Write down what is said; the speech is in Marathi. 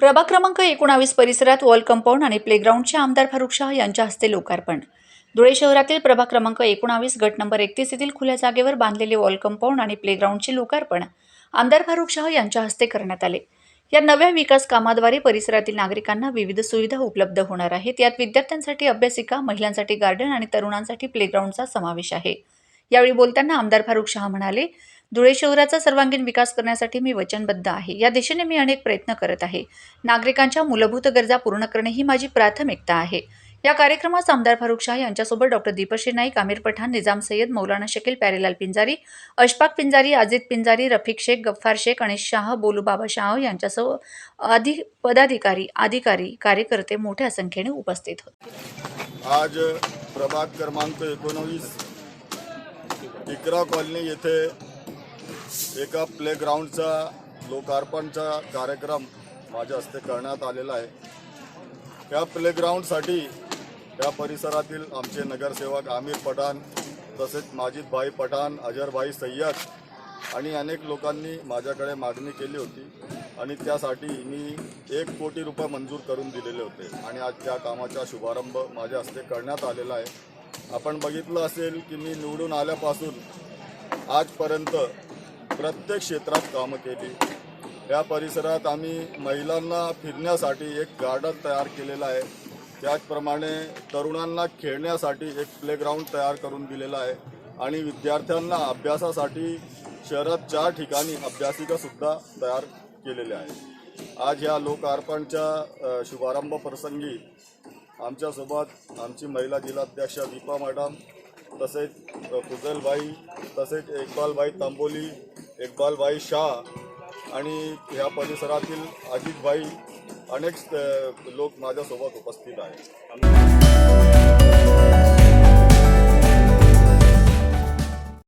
प्रभाग क्रमांक एकोणावीस परिसरात वॉल कंपाऊंड आणि प्लेग्राऊंडचे आमदार फारुख शाह यांच्या हस्ते लोकार्पण. धुळे शहरातील प्रभाग क्रमांक एकोणावीस गट नंबर एकतीस येथील खुल्या जागेवर बांधलेले वॉल कंपाऊंड आणि प्लेग्राऊंडचे लोकार्पण आमदार फारुख शाह यांच्या हस्ते करण्यात आले. या नव्या विकास कामाद्वारे परिसरातील नागरिकांना विविध सुविधा उपलब्ध होणार आहेत. यात विद्यार्थ्यांसाठी अभ्यासिका महिलांसाठी गार्डन आणि तरुणांसाठी प्लेग्राऊंडचा समावेश आहे. यावेळी बोलताना आमदार फारुख शाह म्हणाले धुळे शहराचा सर्वांगीण विकास करण्यासाठी मी वचनबद्ध आहे. या दिशेने मी अनेक प्रयत्न करत आहे. नागरिकांच्या मूलभूत गरजा पूर्ण करणे ही माझी प्राथमिकता आहे. या कार्यक्रमास आमदार फारुख शाह यांच्यासोबत डॉक्टर दीपश्री नाईक आमिर पठाण निजाम सय्यद मौलाना शकील प्यारेलाल पिंजारी अशफाक पिंजारी अजित पिंजारी रफिक शेख गफ्फार शेख अनिश शाह बोलूबाबा शाह यांच्यासह अधिक पदाधिकारी अधिकारी कार्यकर्ते मोठ्या संख्येने उपस्थित होते. आज प्रभाग क्रमांक एकोणवीस इकरा कॉलनी येथे एका प्लेग्राऊंडचा लोकार्पणचा कार्यक्रम माझ्या हस्ते करण्यात आलेला आहे. या प्लेग्राऊंडसाठी या परिसरातील आमचे नगरसेवक आमिर पठाण तसेच माजिदभाई पठाण अजरभाई सय्यद आणि अनेक लोकांनी माझ्याकडे मागणी केली होती आणि त्यासाठी मी एक कोटी रुपये मंजूर करून दिलेले होते आणि आज त्या कामाचा शुभारंभ माझ्या हस्ते करण्यात आलेला आहे. आपण बघितलं असेल की मी निवडून आल्यापासून आजपर्यंत प्रत्येक क्षेत्रात कामं केली. या परिसरात आम्ही महिलांना फिरण्यासाठी एक गार्डन तयार केलेलं आहे. त्याचप्रमाणे तरुणांना खेळण्यासाठी एक प्लेग्राऊंड तयार करून दिलेला आहे. आणि विद्यार्थ्यांना अभ्यासासाठी शहरात चार ठिकाणी अभ्यासिकासुद्धा तयार केलेले आहे आज या लोकार्पणच्या शुभारंभप्रसंगी शुभारंभ प्रसंगी आमच्यासोबत आमची महिला जिल्हाध्यक्ष दीपा मॅडम तसेच फुजलबाई तसेच इक्बालबाई तांबोली इकबालबाई शाह आणि ह्या परिसरातील अजितभाई अनेक लोक माझ्यासोबत उपस्थित आहेत.